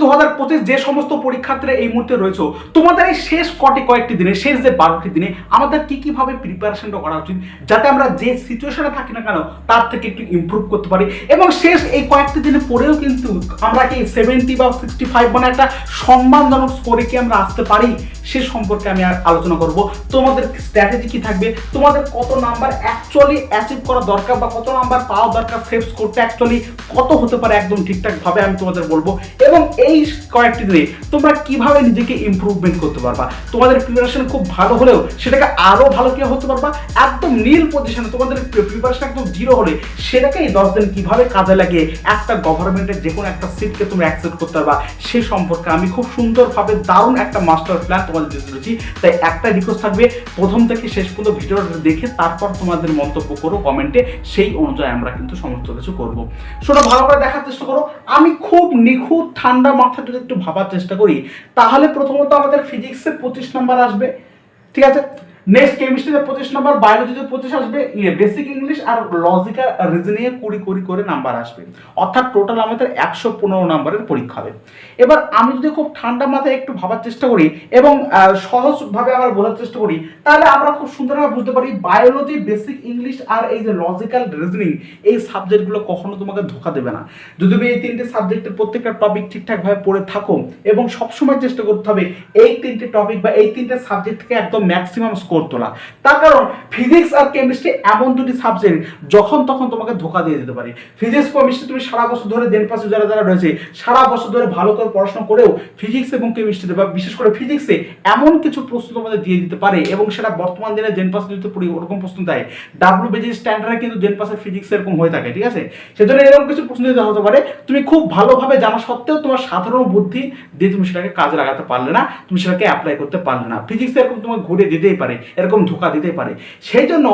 দু হাজার পঁচিশ যে সমস্ত পরীক্ষার্থীরা এই মুহূর্তে রয়েছে, তোমাদের এই শেষ কটি কয়েকটি দিনে, শেষ যে বারোটি দিনে আমাদের কি কীভাবে প্রিপারেশনটা করা উচিত, যাতে আমরা যে সিচুয়েশনে থাকি না কেন, তার থেকে একটু ইমপ্রুভ করতে পারি। এবং শেষ এই কয়েকটি দিনে পরেও কিন্তু আমরা কি সেভেন্টি বা সিক্সটি ফাইভ মানে একটা সম্মানজনক স্কোরে কি আমরা আসতে পারি? সে সম্পর্কে আমি আর আলোচনা করব। তোমাদের স্ট্র্যাটেজি কি থাকবে? তোমাদের কত নাম্বার অ্যাকচুয়ালি অ্যাচিভ করা দরকার বা কত নাম্বার পাওয়া দরকার সেভ স্কোরটা অ্যাকচুয়ালি কত হতে পারে একদম ঠিকঠাক ভাবে আমি তোমাদের বলব। এবং এই কয়েকটি দিনে তোমরা কীভাবে নিজেকে ইমপ্রুভমেন্ট করতে পারবা? তোমাদের প্রিপারেশন খুব ভালো হলেও সেটাকে আরও ভালো কি হতে পারবা? একদম নীল পজিশনে তোমাদের প্রিপারেশন একদম জিরো হলে সেটাকে এই দশ দিন কীভাবে কাজে লাগিয়ে একটা গভর্নমেন্টের যে কোনো একটা সিটকে তুমি অ্যাকসেপ্ট করতে পারবা, সে সম্পর্কে আমি খুব সুন্দরভাবে দারুণ একটা মাস্টার প্ল্যান দিতে তুলেছি। তাই একটা রিকোয়েস্ট থাকবে, প্রথম থেকে শেষ পর্যন্ত ভিডিওটা দেখে তারপর তোমাদের মন্তব্য করো কমেন্টে সেই অনুযায়ী আমরা কিন্তু সমস্ত কিছু করব। শোনো ভালো করে দেখার চেষ্টা করো। আমি খুব নিখুঁত, ঠান্ডা মাথা যদি একটু ভাবার চেষ্টা করি, তাহলে প্রথমত আমাদের ফিজিক্সে পঁচিশ নাম্বার আসবে। ঠিক আছে? নেক্সট কেমিস্ট্রিতে পঁচিশ নম্বর বায়োলজিতে পঁচিশ আসবে ইয়ে বেসিক ইংলিশ আর লজিক্যাল রিজনিংয়ে কুড়ি কুড়ি করে নাম্বার আসবে। অর্থাৎ টোটাল আমাদের একশো পনেরো নম্বরের পরীক্ষা হবে। এবার আমি যদি খুব ঠান্ডা মাথায় একটু ভাবার চেষ্টা করি এবং সহজভাবে আবার বোঝার চেষ্টা করি, তাহলে আমরা খুব সুন্দরভাবে বুঝতে পারি বায়োলজি বেসিক ইংলিশ আর এই যে লজিক্যাল রিজনিং এই সাবজেক্টগুলো কখনো তোমাকে ধোকা দেবে না। যদি তুমি এই তিনটে সাবজেক্টের প্রত্যেকটা টপিক ঠিকঠাকভাবে পড়ে থাকো এবং সবসময় চেষ্টা করতে হবে এই তিনটে টপিক বা এই তিনটে সাবজেক্ট থেকে একদম ম্যাক্সিমাম স্কোর তোলা তার কারণ ফিজিক্স আর কেমিস্ট্রি এমন দুটি সাবজেক্ট যখন তখন তোমাকে ধোকা দিয়ে দিতে পারে। ফিজিক্স কেমিস্ট্রি তুমি সারা বছর ধরে দেন পাশে যারা যারা রয়েছে, সারা বছর ধরে ভালো করে পড়াশোনা করেও ফিজিক্স এবং কেমিস্ট্রিতে বা বিশেষ করে ফিজিক্সে এমন কিছু প্রশ্ন তোমাদের দিয়ে দিতে পারে এবং সেটা বর্তমান দিনে জেন পাশে যদি পড়ি ওরকম প্রশ্ন দেয় ডাব্লিউ বেজি স্ট্যান্ডার্ডে কিন্তু জেন পাশের ফিজিক্স এরকম হয়ে থাকে, ঠিক আছে? সেজন্য এরকম কিছু প্রশ্ন দিতে হতে পারে, তুমি খুব ভালোভাবে জানা সত্ত্বেও তোমার সাধারণ বুদ্ধি দিয়ে তুমি সেটাকে কাজে লাগাতে পারলে না, তুমি সেটাকে অ্যাপ্লাই করতে পারলে না। ফিজিক্স এরকম তোমাকে ঘুরে দিতেই পারে। এরকম ধোকা দিতেই পারে। সেই জন্য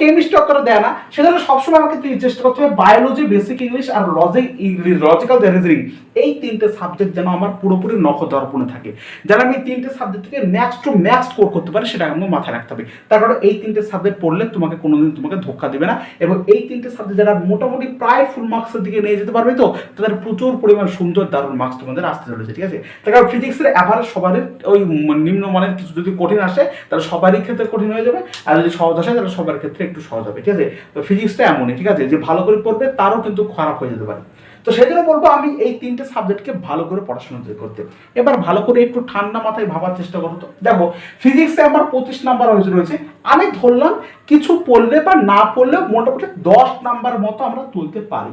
কেমিস্ট্রি অক্ষরে দেয় না। সেজন্য সবসময় আমাকে চেষ্টা করতে হবে বায়োলজি বেসিক ইংলিশ আর লজিক ইংলিশ লজিক্যাল রিজনিং এই তিনটে সাবজেক্ট যেন আমার পুরোপুরি নখ দর্পণে থাকে। যেন আমি তিনটে সাবজেক্ট থেকে ম্যাক্স টু ম্যাক্স স্কোর করতে পারি, সেটা আমার মাথায় রাখতে হবে। তার কারণ এই তিনটে সাবজেক্ট পড়লে তোমাকে কোনোদিন তোমাকে ধোকা দেবে না এবং এই তিনটে সাবজেক্ট যারা মোটামুটি প্রায় ফুল মার্কসের দিকে নিয়ে যেতে পারবে তো, তাদের প্রচুর পরিমাণ সুন্দর দারুণ মার্কস তোমাদের আসতে চলেছে, ঠিক আছে? তার কারণ ফিজিক্সের অ্যাভারেজ সবারই ওই নিম্নমানের কিছু যদি কঠিন আসে, তাহলে সবারই ক্ষেত্রে কঠিন হয়ে যাবে, আর যদি সহজ আসে তাহলে সবার ক্ষেত্রে একটু সহজ হবে, ঠিক আছে? তো ফিজিক্সটা এমনই, ঠিক আছে? যে ভালো করে পড়বে, তারও কিন্তু খারাপ হয়ে যেতে পারে। তো সেই জন্য বলব আমি এই তিনটে সাবজেক্টকে ভালো করে পড়াশোনা করতে। এবার ভালো করে একটু ঠান্ডা মাথায় ভাবার চেষ্টা করো তো। দেখো ফিজিক্সে আমার পঁচিশ নাম্বার রয়েছে আমি ধরলাম কিছু পড়লে বা না পড়লেও মোটামুটি দশ নাম্বার মতো আমরা তুলতে পারি।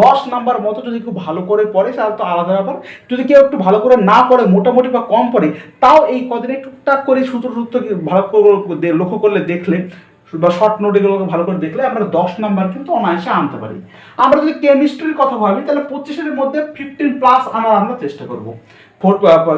দশ নাম্বার মতো যদি কেউ ভালো করে পড়ে, তাহলে তো আলাদা ব্যাপার। যদি কেউ একটু ভালো করে না পড়ে, মোটামুটি বা কম পড়ে, তাও এই কদিনে টুকটাক করে সূত্র সূত্র ভালো করে লক্ষ্য করলে দেখলে বা শর্ট নোট নোটগুলোকে ভালো করে দেখলে আমরা দশ নাম্বার কিন্তু অনায়াসে আনতে পারি। আমরা যদি কেমিস্ট্রির কথা ভাবি, তাহলে পঁচিশের মধ্যে ফিফটিন প্লাস আনার আমরা চেষ্টা করব। ফোর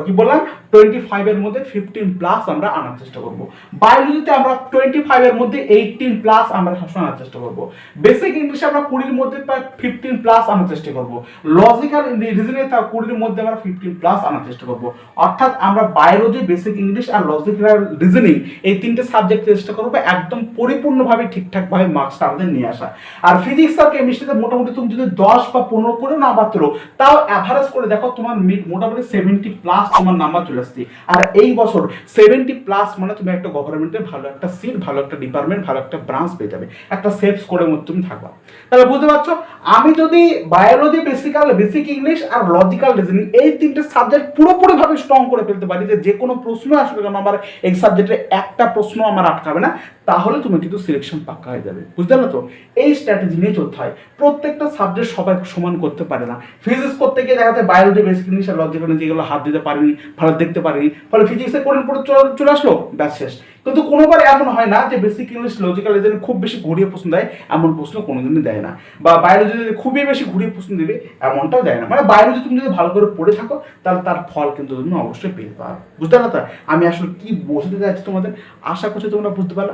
কি বললাম? টোয়েন্টি ফাইভের মধ্যে ফিফটিন প্লাস আমরা আনার চেষ্টা করব। বায়োলজিতে আমরা টোয়েন্টি ফাইভের মধ্যে এইটিন প্লাস আমরা সবসময় আনার চেষ্টা করব। বেসিক ইংলিশে আমরা কুড়ির মধ্যে প্রায় ফিফটিন প্লাস আনার চেষ্টা করব। লজিক্যাল রিজনে তা কুড়ির মধ্যে আমরা ফিফটিন প্লাস আনার চেষ্টা করব। অর্থাৎ আমরা বায়োলজি বেসিক ইংলিশ আর লজিক্যাল রিজনিং এই তিনটে সাবজেক্ট চেষ্টা করব একদম পরিপূর্ণভাবে ঠিকঠাকভাবে মার্কসটা আমাদের নিয়ে আসা। আর ফিজিক্স আর কেমিস্ট্রিতে মোটামুটি তুমি যদি দশ বা পনেরো করে না পাত্র তাও অ্যাভারেজ করে দেখো তোমার মোটামুটি সেভেন্টি প্লাস তোমার নাম্বার চলে আসছে। আর এই বছর সেভেন্টি প্লাস মানে তুমি একটা গভর্নমেন্টের ভালো একটা সিট ভালো একটা ডিপার্টমেন্ট ভালো একটা ব্রাঞ্চ পেয়ে যাবে। একটা সেফ স্কোরের মধ্যে তুমি থাকবা। তাহলে বুঝতে পারছ? আমি যদি বায়োলজি বেসিক্যাল বেসিক ইংলিশ আর লজিক্যাল রিজনিং এই তিনটে সাবজেক্ট পুরোপুরিভাবে স্ট্রং করে ফেলতে পারি যে যে কোনো প্রশ্ন আসলে কেন আমার এই সাবজেক্টে একটা প্রশ্ন আমার আটকাবে না, তাহলে তুমি কিন্তু সিলেকশন পাক্কা হয়ে যাবে। বুঝতে পারল তো? এই স্ট্র্যাটেজি নিয়ে চলতে হয়। প্রত্যেকটা সাবজেক্ট সবাই সমান করতে পারে না। ফিজিক্স করতে গিয়ে দেখা যাচ্ছে বায়োলজি বেসিক ইংলিশ আর লজিক্যাল যেগুলো হাত দিতে পারিনি ভালো দেখতে পারিনি ফলে ফিজিক্সে কঠিন পড়ে চলে- আসলো, ব্যাস শেষ। কিন্তু কোনোবার এমন হয় না যে বেসিক ইংলিশ লজিক্যাল এদের খুব বেশি ঘুরিয়ে প্রশ্ন দেয়, এমন প্রশ্ন কোনোদিনই দেয় না। বা বায়োলজি যদি খুবই বেশি ঘুরিয়ে প্রশ্ন দেবে, এমনটাও দেয় না। মানে বায়োলজি তুমি যদি ভালো করে পড়ে থাকো, তাহলে তার ফল কিন্তু তুমি অবশ্যই পেয়ে পারো বুঝতে পারল আমি আসলে কি বোঝাতে চাইছি তোমাদের? আশা করছি তোমরা বুঝতে পারলা।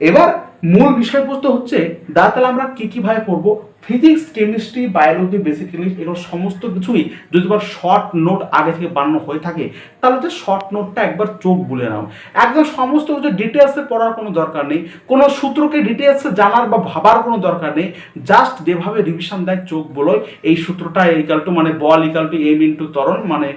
এবার মূল বিষয়বস্তু হচ্ছে দা তাহলে আমরা কী কীভাবে পড়ব? Physics chemistry biology basic English এগুলো সমস্ত কিছুই যদি তোমার শর্ট নোট আগে থেকে বানানো হয়ে থাকে, তাহলে যে শর্ট নোটটা একবার চোখ বুলে নাও। একদম সমস্ত কিছু ডিটেলসে পড়ার কোনো দরকার নেই, কোনো সূত্রকে ডিটেলসে জানার বা ভাবার কোনো দরকার নেই জাস্ট যেভাবে রিভিশন দেয় চোখ বলোয়, এই সূত্রটা ইকাল টু মানে বল ইকাল টু এম ইন্টু ত্বরণ মানে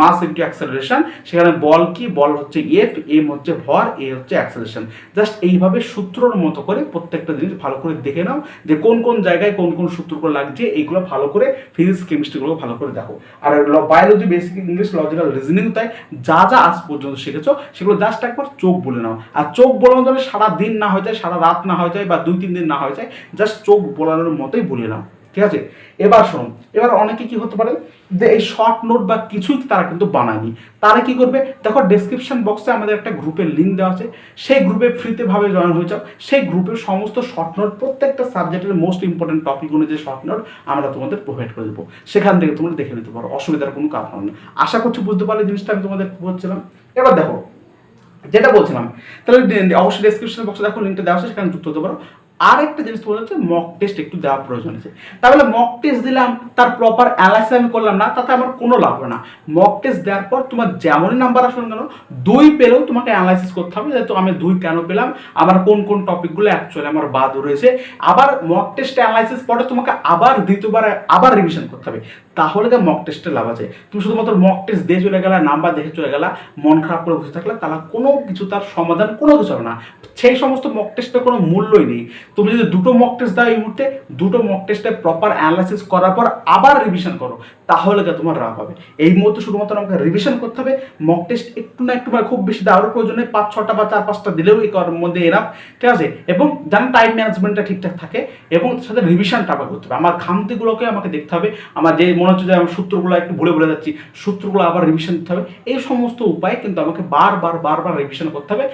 মাস ইন্টু অ্যাক্সেলারেশন সেখানে বল কি? বল হচ্ছে এফ এম হচ্ছে ভর এ হচ্ছে অ্যাক্সেলারেশন জাস্ট এইভাবে সূত্রর মতো করে প্রত্যেকটা জিনিস ভালো করে দেখে নাও যে কোন কোন জায়গায় কোন কোন সূত্রগুলো লাগছে, এইগুলো ভালো করে ফিজিক্স কেমিস্ট্রিগুলো ভালো করে দেখো। আর biology basic English logical reasoning তাই, যা যা আজ পর্যন্ত শিখেছো, সেগুলো জাস্ট একবার চোখ বলে নাও। আর চোখ বলানোর জন্য সারা দিন না হয়ে যায়, সারা রাত না হয়ে যায় বা দুই, তিন দিন না হয়ে যায় জাস্ট চোখ বলানোর মতোই বলে নাও। ঠিক আছে? এবার শোনো এবার অনেকে কি হতে পারে যে এই শর্ট নোট বা কিছুই তারা কিন্তু বানায়নি। তারা কি করবে? দেখো ডেসক্রিপশন বক্সে আমাদের একটা গ্রুপের লিঙ্ক দেওয়া আছে। সেই গ্রুপে ফ্রিতে ভাবে জয়েন হয়ে যাও। সেই গ্রুপের সমস্ত শর্ট নোট প্রত্যেকটা সাবজেক্টের মোস্ট ইম্পর্টেন্ট টপিক অনুযায়ী শর্ট নোট আমরা তোমাদের প্রোভাইড করে দেবো। সেখান থেকে তোমরা দেখে নিতে পারো, অসুবিধার কোনো কারণ নেই আশা করছি বুঝতে পারলে জিনিসটা আমি তোমাদের বলছিলাম। এবার দেখো, যেটা বলছিলাম, তাহলে অবশ্যই ডেসক্রিপশন বক্সে দেখো লিঙ্কটা দেওয়া আছে, সেখানে যুক্ত হতে পারো। আর একটা জিনিস বলে হচ্ছে মক টেস্ট একটু দেওয়া প্রয়োজন আছে। তাহলে মক টেস্ট দিলাম, তার প্রপার অ্যালাইস আমি করলাম না, তাতে আমার কোনো লাভ না। মক টেস্ট দেওয়ার পর তোমার যেমনই নাম্বার আসুন কেন, দুই পেলেও তোমাকে অ্যানালাইসিস করতে হবে, যেহেতু আমি দুই কেন পেলাম, আমার কোন কোন টপিকগুলো অ্যাকচুয়ালি আমার বাদ রয়েছে। আবার মক টেস্ট অ্যানালাইসিস পরে তোমাকে আবার দ্বিতীয়বার আবার রিভিশন করতে হবে। তাহলে তো মক টেস্টে লাভ আছে। তুমি শুধুমাত্র মক টেস্ট দিয়ে চলে গেলা নাম্বার দেখে চলে গেলা, মন খারাপ করে বসে থাকলে, তাহলে কোনো কিছু তার সমাধান, কোনো কিছু হবে না। সেই সমস্ত মক টেস্টের কোনো মূল্যই নেই। তুমি যদি দুটো মক টেস্ট দাও এই মুহূর্তে, দুটো মক টেস্টে প্রপার অ্যানালাইসিস করার পর আবার রিভিশন করো, তাহলে তোমার লাভ হবে। এই মুহূর্তে শুধুমাত্র আমাকে রিভিশন করতে হবে। মক টেস্ট একটু না একটু মানে খুব বেশি দেওয়ার প্রয়োজন নেই পাঁচ, ছটা বা চার, পাঁচটা দিলেও এই করার মধ্যে এরাম ঠিক আছে? এবং যেন টাইম ম্যানেজমেন্টটা ঠিকঠাক থাকে, এবং তার সাথে রিভিশনটা আবার করতে হবে। আমার খামতিগুলোকে আমাকে দেখতে হবে। আমার যে মনে হচ্ছে যে আমি সূত্রগুলো একটু ভুলে ভুলে যাচ্ছি। সূত্রগুলো আবার রিভিশন দিতে হবে। এই সমস্ত উপায় কিন্তু আমাকে বারবার বারবার রিভিশন করতে হবে।